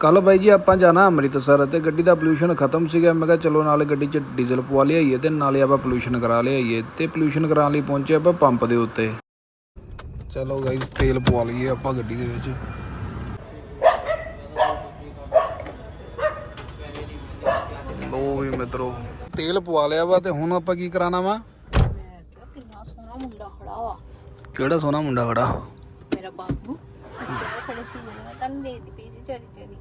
ਕੱਲ ਬਾਈ ਜੀ ਆਪਾਂ ਜਾਣਾ ਅੰਮ੍ਰਿਤਸਰ ਤੇ ਗੱਡੀ ਦਾ ਪੋਲੂਸ਼ਨ ਖਤਮ ਸੀਗਾ। ਮੈਂ ਕਿਹਾ ਚਲੋ ਨਾਲੇ ਗੱਡੀ 'ਚ ਡੀਜ਼ਲ ਪਵਾ ਲਿਆਈਏ ਤੇ ਨਾਲੇ ਆਪਾਂ ਪੋਲੂਸ਼ਨ ਕਰਾ ਲਿਆਈਏ ਤੇ ਪੋਲੂਸ਼ਨ ਕਰਾਉਣ ਲਈ ਪਹੁੰਚੇ ਆਪਾਂ ਪੰਪ ਦੇ ਉੱਤੇ। ਚਲੋ ਗਾਈਸ ਤੇਲ ਪਵਾ ਲਈਏ ਆਪਾਂ ਗੱਡੀ ਦੇ ਵਿੱਚ। ਲੋ ਵੀ ਮਿੱਤਰੋ ਤੇਲ ਪਵਾ ਲਿਆ ਵਾ ਤੇ ਹੁਣ ਆਪਾਂ ਕੀ ਕਰਾਣਾ ਵਾ? ਮੈਂ ਕਿਹਾ ਕਿੰਨਾ ਸੋਹਣਾ ਮੁੰਡਾ ਖੜਾ ਵਾ। ਕਿਹੜਾ ਸੋਹਣਾ ਮੁੰਡਾ ਖੜਾ? ਮੇਰਾ ਉਹ ਖੜੇ ਸੀ ਜਦੋਂ ਮੈਂ ਤੁਹਾਨੂੰ ਦੇਖਦੀ ਪਈ ਸੀ ਚੜੀ ਚੜੀ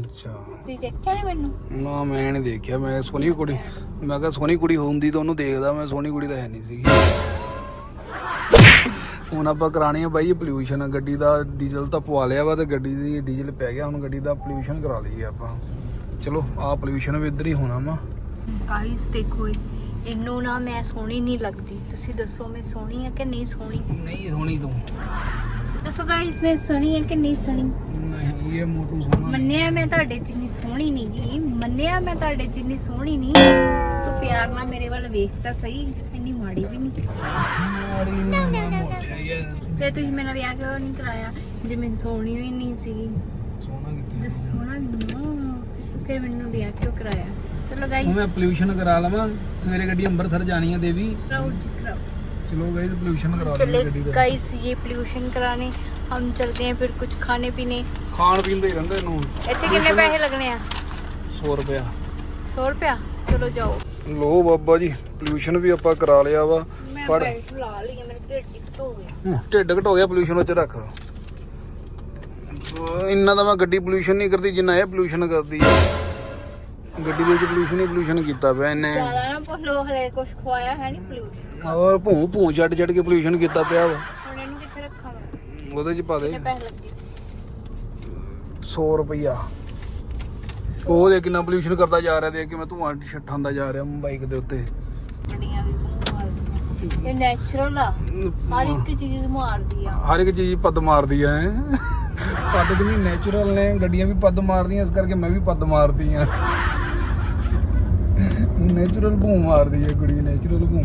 ਅੱਛਾ। ਤੁਸੀਂ ਦੇਖਿਆ ਨਹੀਂ ਮੈਨੂੰ? ਨਾ ਮੈਂ ਨਹੀਂ ਦੇਖਿਆ। ਮੈਂ ਸੋਹਣੀ ਕੁੜੀ। ਮੈਂ ਕਿਹਾ ਸੋਹਣੀ ਕੁੜੀ ਹੁੰਦੀ ਤਾਂ ਉਹਨੂੰ ਦੇਖਦਾ ਮੈਂ ਸੋਹਣੀ ਕੁੜੀ ਤਾਂ ਹੈ ਨਹੀਂ ਸੀਗੀ। ਹੁਣ ਆਪਾਂ ਕਰਾਣੀ ਆ ਬਾਈ ਪੋਲੂਸ਼ਨ ਗੱਡੀ ਦਾ ਡੀਜ਼ਲ ਤਾਂ ਪਵਾ ਲਿਆ ਵਾ ਤੇ ਗੱਡੀ ਦੀ ਡੀਜ਼ਲ ਪੈ ਗਿਆ। ਹੁਣ ਗੱਡੀ ਦਾ ਪੋਲੂਸ਼ਨ ਕਰਾ ਲਈਏ ਆਪਾਂ। ਚਲੋ ਆਹ ਪੋਲੂਸ਼ਨ ਵੀ ਇੱਧਰ ਹੀ ਹੋਣਾ ਵਾ। ਗਾਇਸ ਦੇਖੋ ਇਹ- ਇਹਨੂੰ ਨਾ ਮੈਂ ਸੋਹਣੀ ਨਹੀਂ ਲੱਗਦੀ। ਤੁਸੀਂ ਦੱਸੋ ਮੈਂ ਸੋਹਣੀ ਆ ਕਿ ਨਹੀਂ ਸੋਹਣੀ? ਨਹੀਂ ਹੋਣੀ ਤੂੰ। ਦੱਸੋ ਗਾਇਸ ਮੈਂ ਸੋਹਣੀ ਹੈ ਕਿ ਨਹੀਂ ਸੋਹਣੀ ਨਹੀਂ ਇਹ ਮੋਟੂ ਸੋਹਣਾ ਮੰਨਿਆ ਮੈਂ ਤੁਹਾਡੇ ਜਿੰਨੀ ਸੋਹਣੀ ਨਹੀਂ ਗਈ ਮੰਨਿਆ ਮੈਂ ਤੁਹਾਡੇ ਜਿੰਨੀ ਸੋਹਣੀ ਨਹੀਂ। ਤੂੰ ਪਿਆਰ ਨਾਲ ਮੇਰੇ ਵੱਲ ਵੇਖ ਤਾਂ ਸਹੀ ਇੰਨੀ ਮਾੜੀ ਵੀ ਨਹੀਂ। ਮਾੜੀ ਨਹੀਂ ਤੇ ਤੁਸੀਂ ਮੇਰਾ ਵਿਆਹ ਕਿਉਂ ਨਹੀਂ ਕਰਾਇਆ? ਜੇ ਮੈਂ ਸੋਹਣੀ ਹੋਈ ਨਹੀਂ ਸੀਗੀ। ਸੋਹਣਾ ਕਿੱਥੇ ਸੋਹਣਾ ਨਹੀਂ ਫਿਰ ਮੈਨੂੰ ਵਿਆਹ ਕਿਉਂ ਕਰਾਇਆ? ਚਲੋ ਗਾਇਸ ਮੈਂ ਪੋਲੂਸ਼ਨ ਕਰਾ ਲਵਾਂ। ਸਵੇਰੇ ਗੱਡੀ ਅੰਮ੍ਰਿਤਸਰ ਜਾਣੀ ਹੈ ਦੇਵੀ। ਕਰਾਉ ਕਰਾਉ क्राउड ਚਲੋ ਗਾਈਸ ਪੋਲੂਸ਼ਨ ਕਰਾ चले ਲਈਏ ਗੱਡੀ ਦਾ गाइस ये पोल्यूशन कराने हम चलते हैं फिर कुछ खाने पीने ਖਾਣ ਪੀਣ ਦੇ ਹੀ ਰਹਿੰਦੇ ਇਹਨੂੰ ਇੱਥੇ ਕਿੰਨੇ ਪੈਸੇ ਲੱਗਣੇ ਆ 100 ਰੁਪਇਆ 100 ਰੁਪਿਆ ਚਲੋ ਜਾਓ ਲੋ ਬਾਬਾ ਜੀ ਪੋਲੂਸ਼ਨ ਵੀ ਆਪਾਂ ਕਰਾ ਲਿਆ ਵਾ ਮੈਂ ਪਰ ਬੈਲਟ ਲਾ ਲਈ ਹੈ, ਮੇਰੇ ਢਿੱਡ ਟਿਕਟ ਹੋ ਗਿਆ ਹਮ, ਢਿੱਡ ਘਟ ਹੋ ਗਿਆ ਪੋਲੂਸ਼ਨ ਉੱਚ ਰੱਖ ਅਹ ਇੰਨਾ ਤਾਂ ਮੈਂ ਗੱਡੀ ਪੋਲੂਸ਼ਨ ਨਹੀਂ ਕਰਦੀ ਜਿੰਨਾ ਇਹ ਪੋਲੂਸ਼ਨ ਕਰਦੀ ਹੈ ਗੱਡੀ ਦੇ ਵਿੱਚ ਪੋਲੂਸ਼ਨ ਹੀ ਪੋਲੂਸ਼ਨ ਕੀਤਾ ਪਿਆ ਇਹਨੇ ਜ਼ਿਆਦਾ ਨਾ ਭੁੱਲੋ ਹਲੇ ਕੁਝ ਖਵਾਇਆ ਹੈ ਨਹੀਂ ਪੋਲੂਸ਼ਨ ਔਰ ਭੂੰ ਭੂੰ ਛੱਡ ਛੱਡ ਕੇ ਪੋਲੂਸ਼ਨ ਕੀਤਾ ਪਿਆ ਵਾ। ਹੁਣ ਇਹਨੂੰ ਕਿੱਥੇ ਰੱਖਾਂ ਮੈਂ? ਉਹਦੇ ਚ ਪਾ ਦੇ। ਪੈਸੇ ਲੱਗੇ? 100 ਰੁਪਈਆ। ਉਹ ਦੇ ਕਿੰਨਾ ਪੋਲੂਸ਼ਨ ਕਰਦਾ ਜਾ ਰਿਹਾ ਦੇਖ ਕੇ ਮੈਂ ਧੂਆਂ ਛੱਠਾਂਦਾ ਜਾ ਰਿਹਾ ਬਾਈਕ ਦੇ ਉੱਤੇ। ਬੜੀਆਂ ਵੀ ਮੂੰਹ ਮਾਰਦੀਆਂ। ਇਹ ਨੈਚੁਰਲ ਆ। ਹਰ ਇੱਕ ਚੀਜ਼ ਮਾਰਦੀ ਆ। ਹਰ ਇੱਕ ਚੀਜ਼ ਪੱਦ ਮਾਰਦੀ ਐ ਪੱਦ ਨਹੀਂ ਨੇਚਰਲ ਨੇ ਗੱਡੀਆਂ ਵੀ ਪੱਦ ਮਾਰਦੀਆਂ ਇਸ ਕਰਕੇ ਮੈਂ ਵੀ ਪੱਦ ਮਾਰਦੀ ਆ। ਨੇਚਰਲ ਭੂੰ ਮਾਰਦੀ ਐ ਕੁੜੀ ਨੇਚਰਲ ਭੂੰ।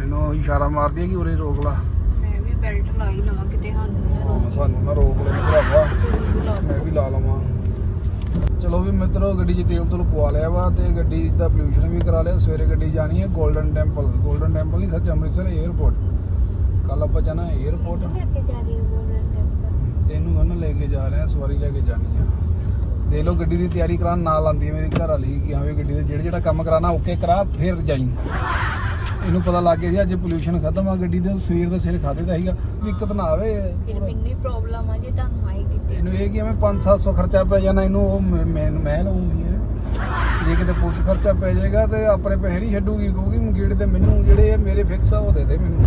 ਤੈਨੂੰ ਇਸ਼ਾਰਾ ਮਾਰਦੀ ਹੈ ਕਿ ਉਰੇ ਰੋਕ ਲਾ। ਮੈਂ ਵੀ ਬੈਲਟ ਲਾਈ ਲਵਾਂ ਕਿਤੇ ਸਾਨੂੰ ਹਾਂ ਸਾਨੂੰ ਨਾ ਰੋਕ ਲੈ ਭਰਾਵਾ। ਮੈਂ ਵੀ ਲਾ ਲਵਾਂ। ਚਲੋ ਵੀ ਮਿੱਤਰੋ ਗੱਡੀ 'ਚ ਤੇਲ ਤੋਂ ਪਵਾ ਲਿਆ ਵਾ ਤੇ ਗੱਡੀ ਦਾ ਪੋਲੂਸ਼ਨ ਵੀ ਕਰਾ ਲਿਆ। ਸਵੇਰੇ ਗੱਡੀ ਜਾਣੀ ਹੈ 골ਡਨ ਟੈਂਪਲ 골ਡਨ ਟੈਂਪਲ ਨਹੀਂ ਸੱਚ ਅੰਮ੍ਰਿਤਸਰ 에ਅਰਪੋਰਟ ਕੱਲ ਆਪਾਂ ਜਾਣਾ 에ਅਰਪੋਰਟ ਤੈਨੂੰ ਉਹਨਾਂ ਲੈ ਕੇ ਜਾ ਰਹੇ ਹਾਂ ਸਵਾਰੀ ਲੈ ਕੇ ਜਾਣੀ ਹੈ ਦੇ ਲੋ ਗੱਡੀ ਦੀ ਤਿਆਰੀ ਕਰਾਉਣ ਨਾਲ ਆਂਦੀ ਮੇਰੀ ਘਰ ਵਾਲੀ ਕਿ ਹਾਂ ਵੀ ਗੱਡੀ ਦੇ ਜਿਹੜਾ ਜਿਹੜਾ ਕੰਮ ਕਰਾਣਾ ਓਕੇ ਕਰਾ ਫਿਰ ਜਾਈ। ਇਹਨੂੰ ਪਤਾ ਲੱਗ ਗਿਆ ਸੀ ਅੱਜ ਪੋਲੂਸ਼ਨ ਖਤਮ ਆ ਗੱਡੀ ਦੇ ਸਵੇਰ ਦਾ ਸਿਰ ਖਾਦੇ ਦਾ ਸੀਗਾ। ਦਿੱਕਤ ਨਾ ਆਵੇ। ਫਿਰ ਮੈਨੂੰ ਹੀ ਪ੍ਰੋਬਲਮ ਆ ਜੇ ਤੁਹਾਨੂੰ ਆਈ ਕਿਤੇ। ਇਹਨੂੰ ਇਹ ਕਿ ਐਵੇਂ 5-700 ਖਰਚਾ ਪੈ ਜਾਣਾ ਇਹਨੂੰ ਉਹ ਮੈਂ ਮੈਂ ਮੈਂ ਲਵਾਂਗੀ ਹੈ। ਜੇ ਕਿਤੇ ਪੁਲਿਸ ਖਰਚਾ ਪੈ ਜਾਏਗਾ ਤੇ ਆਪਣੇ ਪੈਸੇ ਨਹੀਂ ਛੱਡੂਗੀ ਕਹੂਗੀ ਮੁੰਗੇੜ ਤੇ ਮੈਨੂੰ ਜਿਹੜੇ ਮੇਰੇ ਫਿਕਸ ਆ ਉਹ ਦੇ ਦੇ ਮੈਨੂੰ।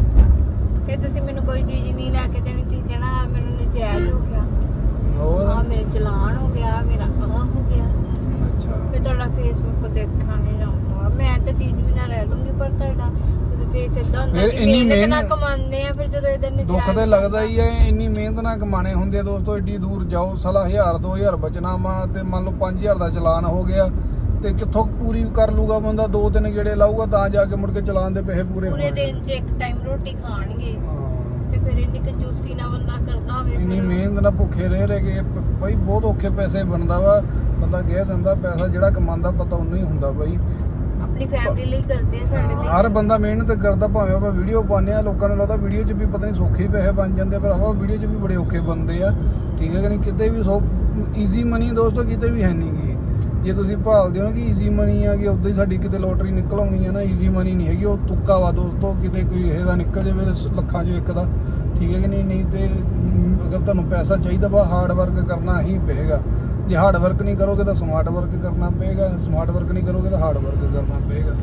ਫਿਰ ਤੁਸੀਂ ਮੈਨੂੰ ਕੋਈ ਚੀਜ਼ ਨਹੀਂ ਲੈ ਕੇ ਦੇਣੀ ਤੁਸੀਂ ਕਹਿਣਾ ਆਹ ਮੈਨੂੰ ਨਜਾਇਜ਼ ਹੋ ਗਿਆ। ਹੋਰ? ਆ ਮੇਰੇ ਚਲਾਨ ਹੋ ਗਿਆ ਮੇਰਾ ਆਹ ਹੋ ਗਿਆ। ਅੱਛਾ। ਫਿਰ ਤੁਹਾਡਾ ਫੇਸਬੁੱਕ ਦੇਖਣਾ ਨਹੀਂ ਮੈਂ ਤਾਂ ਚੀਜ਼ ਵੀ ਨਾ ਰਹਿ ਲੂੰਗੀ ਪਰ ਤੁਹਾਡਾ ਜਦੋਂ ਫੇਸ ਇਦਾਂ ਹੁੰਦਾ ਫਿਰ ਕਿ ਇੰਨੀ ਮਿਹਨਤ ਨਾਲ ਮਿਹਨਤ- ਕਮਾਉਂਦੇ ਆ ਫਿਰ ਜਦੋਂ ਇਹਦੇ ਨਜਾਇਜ਼ ਦੁੱਖ ਤੇ ਲੱਗਦਾ ਹੀ ਹੈ ਇੰਨੀ ਮਿਹਨਤ ਨਾਲ ਕਮਾਣੇ ਹੁੰਦੇ ਆ ਦੋਸਤੋ ਏਡੀ ਦੂਰ ਜਾਓ ਸਾਲਾ 1000 2000 ਬਚਣਾ ਵਾ ਤੇ ਮੰਨ ਲਓ 5000 ਦਾ ਚਲਾਨ ਹੋ ਗਿਆ ਤੇ ਕਿੱਥੋਂ ਪੂਰੀ ਕਰ ਲੂਗਾ ਬੰਦਾ ਦੋ ਤਿੰਨ ਗੇੜੇ ਲਾਊਗਾ ਤਾਂ ਜਾ ਕੇ ਮੁੜ ਕੇ ਚਲਾਨ ਦੇ ਪੈਸੇ ਪੂਰੇ ਪੂਰੇ ਹੋਣਗੇ। ਦਿਨ 'ਚ ਇੱਕ ਟਾਈਮ ਰੋਟੀ ਖਾਣਗੇ। ਹਾਂ। ਤੇ ਫਿਰ ਇੰਨੀ ਕੰਜੂਸੀ ਨਾਲ ਬੰਦਾ ਕਰਦਾ ਹੋਵੇ ਇੰਨੀ ਫਿਰ ਮਿਹਨਤ ਨਾਲ ਭੁੱਖੇ ਰਹਿ ਰਹਿ ਕੇ ਪ- ਬਈ ਬਹੁਤ ਔਖੇ ਪੈਸੇ ਬਣਦਾ ਵਾ ਬੰਦਾ ਕਹਿ ਦਿੰਦਾ ਪੈਸਾ ਜਿਹੜਾ ਕਮਾਉਂਦਾ ਪਤਾ ਉਹਨੂੰ ਹੀ ਹੁੰਦਾ ਬਈ। ਆਪਣੀ ਫੈਮਿਲੀ ਲਈ ਕਰਦੇ ਆ ਸਾਡੇ ਲਈ। ਹਰ ਬੰਦਾ ਮਿਹਨਤ ਕਰਦਾ ਭਾਵੇਂ ਆਪਾਂ ਵੀਡੀਓ ਪਾਉਂਦੇ ਆ ਲੋਕਾਂ ਨੂੰ ਲੱਗਦਾ ਵੀਡੀਓ 'ਚ ਵੀ ਪਤਾ ਨਹੀਂ ਸੌਖੇ ਪੈਸੇ ਬਣ ਜਾਂਦੇ ਪਰ ਆਪਾਂ ਵੀਡੀਓ 'ਚ ਵੀ ਬੜੇ ਔਖੇ ਬਣਦੇ ਆ। ਠੀਕ ਹੈ ਕਿ ਨਹੀਂ? ਕਿਤੇ ਵੀ ਸੌ ਈਜ਼ੀ ਮਨੀ ਦੋਸਤੋ ਕਿਤੇ ਵੀ ਹੈ ਨਹੀਂ ਗੀ। ਜੇ ਤੁਸੀਂ ਭਾਲਦੇ ਹੋ ਨਾ ਕਿ ਈਜ਼ੀ ਮਨੀ ਆ ਕਿ ਉਦਾਂ ਹੀ ਸਾਡੀ ਕਿਤੇ ਲੋਟਰੀ ਨਿਕਲ ਆਉਣੀ ਆ ਨਾ ਈਜ਼ੀ ਮਨੀ ਨਹੀਂ ਹੈਗੀ, ਉਹ ਤੁੱਕਾ ਵਾ ਦੋਸਤੋ, ਕਿਤੇ ਕੋਈ ਇਹਦਾ ਨਿਕਲ ਜਾਵੇ ਲੱਖਾਂ 'ਚੋਂ ਇੱਕ ਦਾ। ਠੀਕ ਹੈ ਕਿ ਨਹੀਂ? ਨਹੀਂ ਤੇ ਅਗਰ ਤੁਹਾਨੂੰ ਪੈਸਾ ਚਾਹੀਦਾ ਵਾ ਹਾਰਡ ਵਰਕ ਕਰਨਾ ਹੀ ਪਏਗਾ। ਜੇ ਹਾਰਡ ਵਰਕ ਨਹੀਂ ਕਰੋਗੇ ਤਾਂ ਸਮਾਰਟ ਵਰਕ ਕਰਨਾ ਪਏਗਾ ਸਮਾਰਟ ਵਰਕ ਨਹੀਂ ਕਰੋਗੇ ਤਾਂ ਹਾਰਡ ਵਰਕ ਕਰਨਾ ਪਏਗਾ।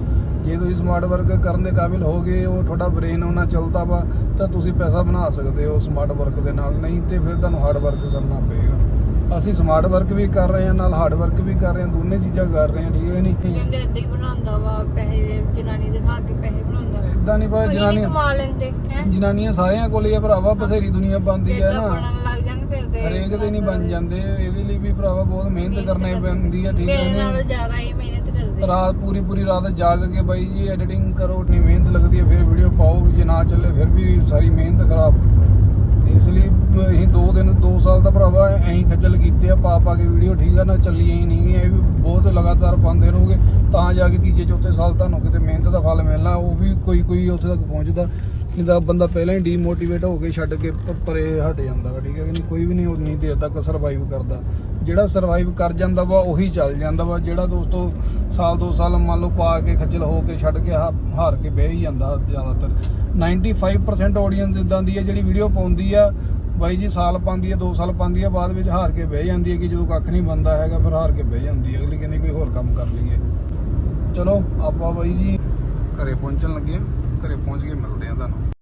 ਜੇ ਤੁਸੀਂ ਸਮਾਰਟ ਵਰਕ ਕਰਨ ਦੇ ਕਾਬਿਲ ਹੋਗੇ ਉਹ ਤੁਹਾਡਾ ਬ੍ਰੇਨ ਉਹਨਾਂ ਚੱਲਦਾ ਵਾ ਤਾਂ ਤੁਸੀਂ ਪੈਸਾ ਬਣਾ ਸਕਦੇ ਹੋ ਸਮਾਰਟ ਵਰਕ ਦੇ ਨਾਲ ਨਹੀਂ ਤੇ ਫਿਰ ਤੁਹਾਨੂੰ ਹਾਰਡ ਵਰਕ ਕਰਨਾ ਪਏਗਾ। ਅਸੀਂ ਸਮਾਰਟ ਵਰਕ ਵੀ ਕਰ ਰਹੇ ਹਾਂ ਨਾਲ ਹਾਰਡ ਵਰਕ ਵੀ ਕਰ ਰਹੇ ਹਾਂ ਦੋਨੇ ਚੀਜ਼ਾਂ ਕਰ ਰਹੇ ਹਾਂ ਠੀਕ ਹੈ ਨਹੀਂ? ਕਹਿੰਦੇ ਏਦਾਂ ਹੀ ਬਣਾਉਂਦਾ ਵਾ ਪੈਸੇ ਜਨਾਨੀ ਦਿਖਾ ਕੇ ਪੈਸੇ ਬਣਾਉਂਦਾ ਇਦਾਂ ਨਹੀਂ ਪਾ ਜਨਾਨੀਆਂ ਕਮਾ ਲੈਂਦੇ ਹੈ? ਜਨਾਨੀਆਂ ਸਾਰਿਆਂ ਕੋਲ ਹੀ ਆ ਭਰਾਵਾ ਬਥੇਰੀ ਦੁਨੀਆ ਬੰਦੀ ਹੈ ਨਾ। ਬਣਨ ਲੱਗ ਜਾਣ ਫਿਰ ਦੇ ਹਰੇਕ ਦੇ ਨਹੀਂ ਬਣ ਜਾਂਦੇ। ਇਹਦੇ ਲਈ ਵੀ ਭਰਾਵਾ ਬਹੁਤ ਮਿਹਨਤ ਕਰਨੀ। ਪੈਂਦੀ ਹੈ ਠੀਕ ਹੈ ਮੇਰੇ ਨਾਲੋਂ ਨਹੀਂ ਜ਼ਿਆਦਾ ਇਹ ਮਿਹਨਤ ਕਰਦੇ। ਰਾਤ ਪੂਰੀ ਪੂਰੀ ਰਾਤ ਜਾਗ ਕੇ ਬਾਈ ਜੀ ਐਡੀਟਿੰਗ ਕਰੋ ਇਤਨੀ ਮਿਹਨਤ ਲੱਗਦੀ ਹੈ ਫਿਰ ਵੀਡੀਓ ਪਾਓ ਜੇ ਨਾ ਚੱਲੇ ਫਿਰ ਵੀ ਸਾਰੀ ਮਿਹਨਤ ਖਰਾਬ। ਇਸ ਲਈ ਬ- ਅਸੀਂ 2 ਦਿਨ 2 ਸਾਲ ਦਾ ਭਰਾਵਾ ਐਂ ਖੱਜਲ ਕੀਤੇ ਆ, ਪਾ ਪਾ ਕੇ ਵੀਡੀਓ ਠੀਕ ਆ, ਨਾ ਚੱਲੀ ਹੀ ਨਹੀਂ, ਇਹ ਵੀ ਬਹੁਤ ਲਗਾਤਾਰ ਪਾਉਂਦੇ ਰਹੋਗੇ, ਤਾਂ ਜਾ ਕੇ ਤੀਜੇ, ਚੌਥੇ ਸਾਲ ਤੁਹਾਨੂੰ ਕਿਤੇ ਮਿਹਨਤ ਦਾ ਫਲ ਮਿਲਣਾ, ਉਹ ਵੀ ਕੋਈ ਕੋਈ ਉੱਥੇ ਤੱਕ ਪਹੁੰਚਦਾ ਨਹੀਂ ਤਾਂ ਬੰਦਾ ਪਹਿਲਾਂ ਹੀ ਡੀਮੋਟੀਵੇਟ ਹੋ ਕੇ ਛੱਡ ਕੇ ਪਰੇ ਹਟ ਜਾਂਦਾ ਵਾ, ਠੀਕ ਹੈ ਕਿ ਨਹੀਂ, ਕੋਈ ਵੀ ਨਹੀਂ ਉਨੀ ਦੇਰ ਤੱਕ ਸਰਵਾਈਵ ਕਰਦਾ। ਜਿਹੜਾ ਸਰਵਾਈਵ ਕਰ ਜਾਂਦਾ ਵਾ, ਉਹੀ ਚੱਲ ਜਾਂਦਾ ਵਾ, ਜਿਹੜਾ ਦੋਸਤੋ ਸਾਲ, ਦੋ ਸਾਲ ਮੰਨ ਲਓ ਪਾ ਕੇ ਖੱਜਲ ਹੋ ਕੇ ਛੱਡ ਕੇ ਹਾ- ਹਾਰ ਕੇ ਬਹਿ ਹੀ ਜਾਂਦਾ ਜ਼ਿਆਦਾਤਰ। 95% ਆਡੀਅנס ਇਦਾਂ ਦੀ ਹੈ ਜਿਹੜੀ ਵੀਡੀਓ ਪਾਉਂਦੀ ਆ। ਬਾਈ ਜੀ, ਸਾਲ ਪਾਉਂਦੀ ਆ 2 ਸਾਲ ਪਾਉਂਦੀ ਆ, ਬਾਅਦ ਵਿੱਚ ਹਾਰ ਕੇ ਬਹਿ ਜਾਂਦੀ ਹੈ ਕਿ ਜਦੋਂ ਕੱਖ ਨਹੀਂ ਬੰਦਾ ਹੈਗਾ, ਫਿਰ ਹਾਰ ਕੇ ਬਹਿ ਜਾਂਦੀ ਹੈ। ਅਗਲੀ ਕਹਿੰਦੀ ਕੋਈ ਹੋਰ ਕੰਮ ਕਰ ਲਈਏ। ਚਲੋ, ਆਪਾਂ ਬਾਈ ਜੀ ਘਰੇ ਪਹੁੰਚਣ ਲੱਗੇ ਆ ਘਰੇ ਪਹੁੰਚ ਕੇ ਮਿਲਦੇ ਆ ਤੁਹਾਨੂੰ।